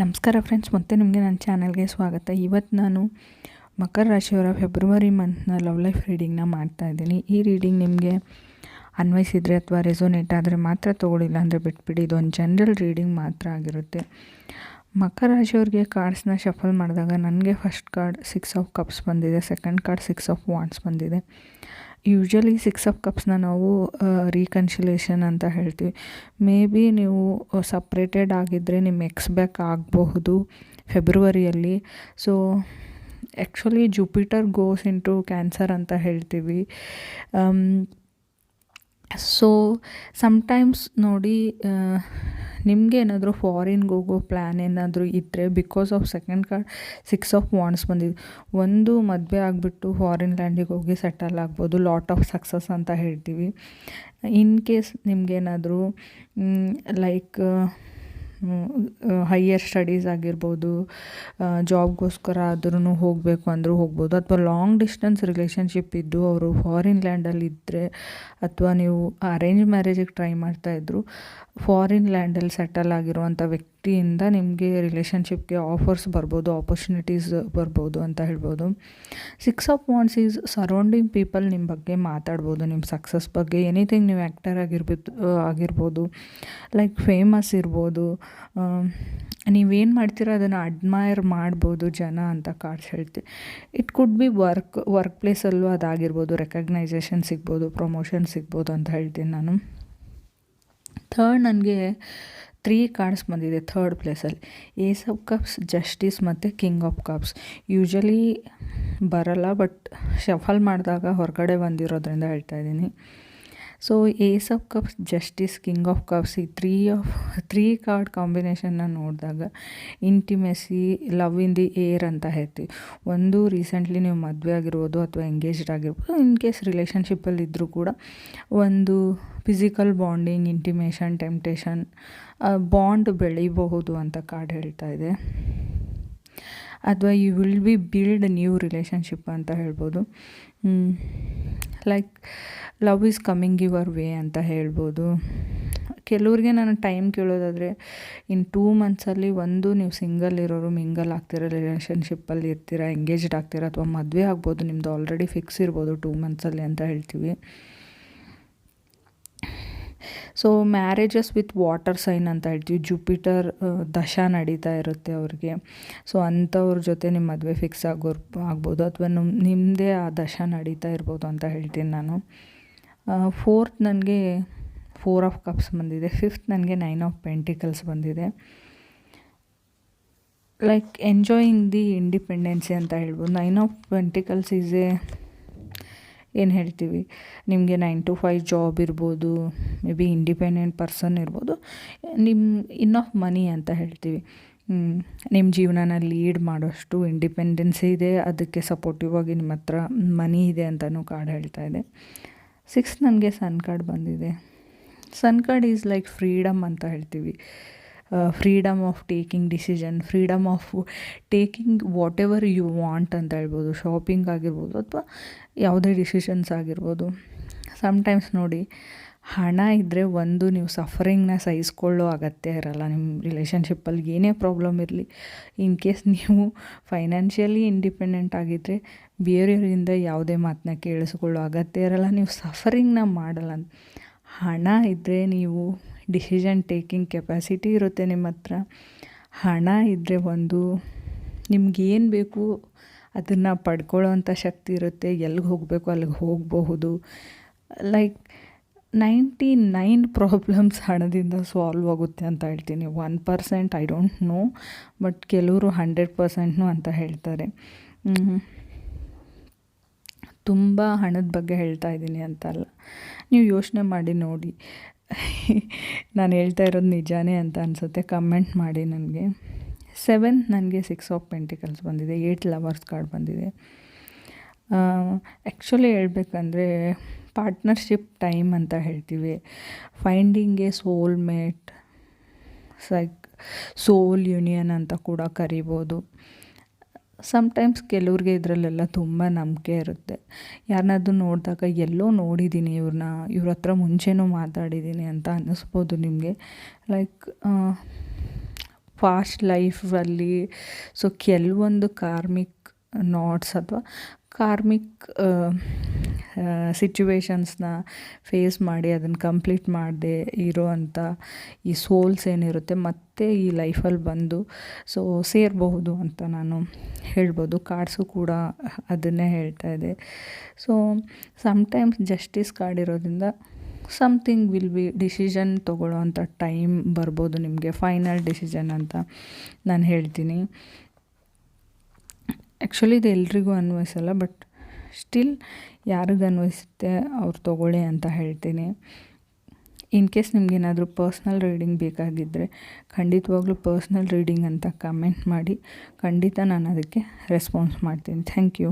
ನಮಸ್ಕಾರ ಫ್ರೆಂಡ್ಸ್ ಮತ್ತೆ ನಿಮಗೆ ನನ್ನ ಚಾನಲ್ಗೆ ಸ್ವಾಗತ. ಇವತ್ತು ನಾನು ಮಕರ ರಾಶಿಯವರ ಫೆಬ್ರವರಿ ಮಂತ್ನ ಲವ್ ಲೈಫ್ ರೀಡಿಂಗ್ನ ಮಾಡ್ತಾ ಇದ್ದೀನಿ. ಈ ರೀಡಿಂಗ್ ನಿಮಗೆ ಅನ್ವಯಿಸಿದರೆ ಅಥವಾ ರೆಸೋನೇಟ್ ಆದರೆ ಮಾತ್ರ ತೊಗೊಳಿಲ್ಲ ಅಂದರೆ ಬಿಟ್ಬಿಡಿ. ಇದೊಂದು ಜನರಲ್ ರೀಡಿಂಗ್ ಮಾತ್ರ ಆಗಿರುತ್ತೆ. ಮಕರ ರಾಶಿಯವ್ರಿಗೆ ಕಾರ್ಡ್ಸ್ನ ಶಫಲ್ ಮಾಡಿದಾಗ ನನಗೆ first card six of cups ಬಂದಿದೆ second card six of wands ಬಂದಿದೆ. ಯೂಶ್ವಲಿ ಸಿಕ್ಸ್ ಆಫ್ ಕಪ್ಸ್ನ ನಾವು ರೀಕನ್ಸಿಲೇಷನ್ ಅಂತ ಹೇಳ್ತೀವಿ. ಮೇ ಬಿ ನೀವು ಸಪ್ರೇಟೆಡ್ ಆಗಿದ್ದರೆ ನಿಮ್ಮ ಎಕ್ಸ್ ಬ್ಯಾಕ್ ಆಗಬಹುದು ಫೆಬ್ರವರಿಯಲ್ಲಿ so actually Jupiter goes into Cancer ಅಂತ ಹೇಳ್ತೀವಿ. ಸೊ ಸಮ್ಟೈಮ್ಸ್ ನೋಡಿ ನಿಮಗೆ ಏನಾದರೂ ಫಾರಿನ್ಗೆ ಹೋಗೋ ಪ್ಲ್ಯಾನ್ ಏನಾದರೂ ಇದ್ದರೆ because of second card six of wands ಬಂದಿದೆ. ಒಂದು ಮದುವೆ ಆಗಿಬಿಟ್ಟು ಫಾರಿನ್ ಲ್ಯಾಂಡಿಗೆ ಹೋಗಿ ಸೆಟಲ್ ಆಗ್ಬೋದು ಲಾಟ್ ಆಫ್ ಸಕ್ಸಸ್ ಅಂತ ಹೇಳ್ತೀವಿ. ಇನ್ ಕೇಸ್ ನಿಮಗೇನಾದರೂ ಲೈಕ್ ಹೈಯರ್ ಸ್ಟಡೀಸ್ ಆಗಿರ್ಬೋದು ಜಾಬ್ಗೋಸ್ಕರ ಆದ್ರೂ ಹೋಗಬೇಕು ಅಂದರೂ ಹೋಗ್ಬೋದು. ಅಥವಾ ಲಾಂಗ್ ಡಿಸ್ಟೆನ್ಸ್ ರಿಲೇಷನ್ಶಿಪ್ ಇದ್ದು ಅವರು ಫಾರಿನ್ ಲ್ಯಾಂಡಲ್ಲಿ ಇದ್ದರೆ ಅಥವಾ ನೀವು ಅರೇಂಜ್ ಮ್ಯಾರೇಜಿಗೆ ಟ್ರೈ ಮಾಡ್ತಾಯಿದ್ರು ಫಾರಿನ್ ಲ್ಯಾಂಡಲ್ಲಿ ಸೆಟಲ್ ಆಗಿರುವಂಥ ವ್ಯಕ್ತಿಯಿಂದ ನಿಮಗೆ ರಿಲೇಷನ್ಶಿಪ್ಗೆ ಆಫರ್ಸ್ ಬರ್ಬೋದು ಆಪರ್ಚುನಿಟೀಸ್ ಬರ್ಬೋದು ಅಂತ ಹೇಳ್ಬೋದು. Six of wands is surrounding people ನಿಮ್ಮ ಬಗ್ಗೆ ಮಾತಾಡ್ಬೋದು ನಿಮ್ಮ ಸಕ್ಸಸ್ ಬಗ್ಗೆ. ಎನಿಥಿಂಗ್ ನೀವು ಆ್ಯಕ್ಟರ್ ಆಗಿರ್ಬೋದು ಆಗಿರ್ಬೋದು ಲೈಕ್ ಫೇಮಸ್ ಇರ್ಬೋದು ನೀವೇನು ಮಾಡ್ತೀರೋ ಅದನ್ನು ಅಡ್ಮೈರ್ ಮಾಡ್ಬೋದು ಜನ ಅಂತ ಕಾರ್ಡ್ಸ್ ಹೇಳ್ತೀವಿ it could be work work ಪ್ಲೇಸಲ್ಲೂ ಅದಾಗಿರ್ಬೋದು ರೆಕಗ್ನೈಸೇಷನ್ ಸಿಗ್ಬೋದು ಪ್ರಮೋಷನ್ ಸಿಗ್ಬೋದು ಅಂತ ಹೇಳ್ತೀನಿ ನಾನು. ಥರ್ಡ್ ನನಗೆ ತ್ರೀ ಕಾರ್ಡ್ಸ್ ಬಂದಿದೆ ಥರ್ಡ್ ಪ್ಲೇಸಲ್ಲಿ ಏಸ್ ಆಫ್ ಕಪ್ಸ್ ಜಸ್ಟಿಸ್ ಮತ್ತು ಕಿಂಗ್ ಆಫ್ ಕಪ್ಸ್ ಯೂಶಲಿ ಬರಲ್ಲ ಬಟ್ ಶಫಲ್ ಮಾಡಿದಾಗ ಹೊರಗಡೆ ಬಂದಿರೋದ್ರಿಂದ ಹೇಳ್ತಾ ಇದ್ದೀನಿ. So ace of cups justice king of cups ಈ ತ್ರೀ ಆಫ್ ತ್ರೀ ಕಾರ್ಡ್ ಕಾಂಬಿನೇಷನ್ನ ನೋಡಿದಾಗ intimacy love in the air ಅಂತ ಹೇಳ್ತೀವಿ. ಒಂದು ರೀಸೆಂಟ್ಲಿ ನೀವು ಮದುವೆ ಆಗಿರ್ಬೋದು ಅಥವಾ ಎಂಗೇಜ್ಡ್ ಆಗಿರ್ಬೋದು ಇನ್ ಕೇಸ್ ರಿಲೇಷನ್ಶಿಪ್ಪಲ್ಲಿ ಇದ್ದರೂ ಕೂಡ ಒಂದು physical bonding intimation temptation bond ಬೆಳಿಬಹುದು ಅಂತ ಕಾರ್ಡ್ ಹೇಳ್ತಾ ಇದೆ. ಅಥವಾ you will be build new relationship ಅಂತ ಹೇಳ್ಬೋದು. Like love is coming your way ಅಂತ ಹೇಳ್ಬೋದು. ಕೆಲವ್ರಿಗೆ ನಾನು ಟೈಮ್ ಕೇಳೋದಾದರೆ, ಇನ್ ಟೂ ಮಂತ್ಸಲ್ಲಿ ಒಂದು ನೀವು ಸಿಂಗಲ್ ಇರೋರು ಮಿಂಗಲ್ ಆಗ್ತೀರ ರಿಲೇಷನ್ಶಿಪ್ಪಲ್ಲಿ ಇರ್ತೀರ ಎಂಗೇಜ್ಡ್ ಆಗ್ತೀರ, ಅಥವಾ ಮದುವೆ ಆಗ್ಬೋದು ನಿಮ್ಮದು ಆಲ್ರೆಡಿ ಫಿಕ್ಸ್ ಇರ್ಬೋದು ಟೂ ಮಂತ್ಸಲ್ಲಿ ಅಂತ ಹೇಳ್ತೀವಿ. So marriages with water sign ಅಂತ ಹೇಳ್ತೀವಿ. ಜುಪಿಟರ್ ದಶ ನಡೀತಾ ಇರುತ್ತೆ ಅವ್ರಿಗೆ. ಸೊ ಅಂಥವ್ರ ಜೊತೆ ನಿಮ್ಮ ಮದುವೆ ಫಿಕ್ಸ್ ಆಗೋ ಆಗ್ಬೋದು ಅಥವಾ ನಿಮ್ಮ ನಿಮ್ಮದೇ ಆ ದಶ ನಡೀತಾ ಇರ್ಬೋದು ಅಂತ ಹೇಳ್ತೀನಿ ನಾನು. ಫೋರ್ತ್ ನನಗೆ ಫೋರ್ ಆಫ್ ಕಪ್ಸ್ ಬಂದಿದೆ. ಫಿಫ್ತ್ ನನಗೆ ನೈನ್ ಆಫ್ ಪೆಂಟಿಕಲ್ಸ್ ಬಂದಿದೆ. ಲೈಕ್ ಎಂಜಾಯಿಂಗ್ ದಿ ಇಂಡಿಪೆಂಡೆನ್ಸಿ ಅಂತ ಹೇಳ್ಬೋದು. Nine of pentacles is a ಏನು ಹೇಳ್ತೀವಿ? ನಿಮಗೆ ನೈನ್ ಟು ಫೈವ್ ಜಾಬ್ ಇರ್ಬೋದು ಮೇ ಬಿ ಇಂಡಿಪೆಂಡೆಂಟ್ ಪರ್ಸನ್ ಇರ್ಬೋದು. ನಿಮ್ಮ ಇನ್ನಫ್ ಮನಿ ಅಂತ ಹೇಳ್ತೀವಿ. ನಿಮ್ಮ ಜೀವನನ ಲೀಡ್ ಮಾಡೋಷ್ಟು ಇಂಡಿಪೆಂಡೆನ್ಸಿ ಇದೆ, ಅದಕ್ಕೆ ಸಪೋರ್ಟಿವ್ ಆಗಿ ನಿಮ್ಮ ಹತ್ರ ಮನಿ ಇದೆ ಅಂತಲೂ ಕಾರ್ಡ್ ಹೇಳ್ತಾ ಇದೆ. ಸಿಕ್ಸ್ ನನಗೆ ಸನ್ ಕಾರ್ಡ್ ಬಂದಿದೆ. Sun card is like freedom ಅಂತ ಹೇಳ್ತೀವಿ. Freedom of taking decision, freedom of taking whatever you want ಅಂತ ಹೇಳ್ಬೋದು, ಶಾಪಿಂಗ್ ಆಗಿರ್ಬೋದು ಅಥವಾ ಯಾವುದೇ ಡಿಸಿಷನ್ಸ್ ಆಗಿರ್ಬೋದು. ಸಮ್ಟೈಮ್ಸ್ ನೋಡಿ, ಹಣ ಇದ್ದರೆ ಒಂದು ನೀವು ಸಫರಿಂಗ್ನ ಸಹಿಸ್ಕೊಳ್ಳೋ ಅಗತ್ಯ ಇರಲ್ಲ. ನಿಮ್ಮ ರಿಲೇಷನ್ಶಿಪ್ಪಲ್ಲಿ ಏನೇ ಪ್ರಾಬ್ಲಮ್ ಇರಲಿ ಇನ್ ಕೇಸ್ ನೀವು ಫೈನಾನ್ಷಿಯಲಿ ಇಂಡಿಪೆಂಡೆಂಟ್ ಆಗಿದ್ದರೆ ಬೇರೆಯವರಿಂದ ಯಾವುದೇ ಮಾತನ್ನ ಕೇಳಿಸ್ಕೊಳ್ಳೋ ಅಗತ್ಯ ಇರಲ್ಲ. ನೀವು ಸಫರಿಂಗ್ನ ಮಾಡಲ್ಲ. ಹಣ ಇದ್ದರೆ ನೀವು ಡಿಸಿಷನ್ ಟೇಕಿಂಗ್ ಕೆಪಾಸಿಟಿ ಇರುತ್ತೆ ನಿಮ್ಮ ಹತ್ರ. ಹಣ ಇದ್ದರೆ ಒಂದು ನಿಮ್ಗೇನು ಬೇಕು ಅದನ್ನು ಪಡ್ಕೊಳ್ಳೋ ಅಂಥ ಶಕ್ತಿ ಇರುತ್ತೆ. ಎಲ್ಲಿಗೆ ಹೋಗಬೇಕು ಅಲ್ಲಿಗೆ ಹೋಗಬಹುದು. ಲೈಕ್ ನೈಂಟಿ ನೈನ್ ಪ್ರಾಬ್ಲಮ್ಸ್ ಹಣದಿಂದ ಸಾಲ್ವ್ ಆಗುತ್ತೆ ಅಂತ ಹೇಳ್ತೀನಿ. One percent, I don't know, but ಕೆಲವರು ಹಂಡ್ರೆಡ್ ಪರ್ಸೆಂಟ್ನು ಅಂತ ಹೇಳ್ತಾರೆ. ತುಂಬ ಹಣದ ಬಗ್ಗೆ ಹೇಳ್ತಾ ಇದ್ದೀನಿ ಅಂತಲ್ಲ ನೀವು ಯೋಚನೆ ಮಾಡಿ ನೋಡಿ. ನಾನು ಹೇಳ್ತಾ ಇರೋದು ನಿಜಾನೇ ಅಂತ ಅನಿಸುತ್ತೆ. ಕಮೆಂಟ್ ಮಾಡಿ ನನಗೆ. ಸೆವೆನ್ ನನಗೆ ಸಿಕ್ಸ್ ಆಫ್ ಪೆಂಟಿಕಲ್ಸ್ ಬಂದಿದೆ. ಏಯ್ಟ್ ಲವರ್ಸ್ ಕಾರ್ಡ್ ಬಂದಿದೆ. ಆ್ಯಕ್ಚುಲಿ ಹೇಳ್ಬೇಕಂದ್ರೆ ಪಾರ್ಟ್ನರ್ಶಿಪ್ ಟೈಮ್ ಅಂತ ಹೇಳ್ತೀವಿ. Finding a soul mate psych soul union ಅಂತ ಕೂಡ ಕರಿಬೋದು. ಸಮ್ಟೈಮ್ಸ್ ಕೆಲವ್ರಿಗೆ ಇದರಲ್ಲೆಲ್ಲ ತುಂಬ ನಂಬಿಕೆ ಇರುತ್ತೆ. ಯಾರನ್ನಾದ್ರೂ ನೋಡಿದಾಗ, ಎಲ್ಲೋ ನೋಡಿದ್ದೀನಿ ಇವ್ರನ್ನ ಇವ್ರ ಹತ್ರ ಮುಂಚೆನೂ ಮಾತಾಡಿದ್ದೀನಿ ಅಂತ ಅನ್ನಿಸ್ಬೋದು ನಿಮಗೆ. ಲೈಕ್ ಫಾಸ್ಟ್ ಲೈಫಲ್ಲಿ ಸೊ ಕೆಲವೊಂದು ಕಾರ್ಮಿಕ್ ನಾಟ್ಸ್ ಅಥವಾ, ಕಾರ್ಮಿಕ್ ಸಿಚುವೇಶನ್ಸ್ನ ಫೇಸ್ ಮಾಡಿ ಅದನ್ನು ಕಂಪ್ಲೀಟ್ ಮಾಡದೆ ಇರೋವಂಥ ಈ ಸೋಲ್ಸ್ ಏನಿರುತ್ತೆ ಮತ್ತೆ ಈ ಲೈಫಲ್ಲಿ ಬಂದು ಸೊ ಸೇರಬಹುದು ಅಂತ ನಾನು ಹೇಳ್ಬೋದು. ಕಾರ್ಡ್ಸು ಕೂಡ ಅದನ್ನೇ ಹೇಳ್ತಾ ಇದೆ ಸೊ ಸಮ್ಟೈಮ್ಸ್ ಜಸ್ಟಿಸ್ ಕಾರ್ಡ್ ಇರೋದ್ರಿಂದ ಸಮಥಿಂಗ್ ವಿಲ್ ಬಿ ಡಿಸಿಷನ್ ತೊಗೊಳ್ಳೋ ಅಂಥ ಟೈಮ್ ಬರ್ಬೋದು ನಿಮಗೆ ಫೈನಲ್ ಡಿಸಿಷನ್ ಅಂತ ನಾನು ಹೇಳ್ತೀನಿ. ಆ್ಯಕ್ಚುಲಿ ಇದು ಎಲ್ರಿಗೂ ಅನ್ವಯಿಸಲ್ಲ ಬಟ್ ಸ್ಟಿಲ್ ಯಾರಿಗೆ ಅನ್ವಯಿಸುತ್ತೆ ಅವ್ರು ತೊಗೊಳ್ಳಿ ಅಂತ ಹೇಳ್ತೀನಿ. ಇನ್ ಕೇಸ್ ನಿಮಗೇನಾದರೂ ಪರ್ಸ್ನಲ್ ರೀಡಿಂಗ್ ಬೇಕಾಗಿದ್ದರೆ ಖಂಡಿತವಾಗ್ಲೂ ಪರ್ಸ್ನಲ್ ರೀಡಿಂಗ್ ಅಂತ ಕಮೆಂಟ್ ಮಾಡಿ. ಖಂಡಿತ ನಾನು ಅದಕ್ಕೆ ರೆಸ್ಪಾನ್ಸ್ ಮಾಡ್ತೀನಿ. Thank you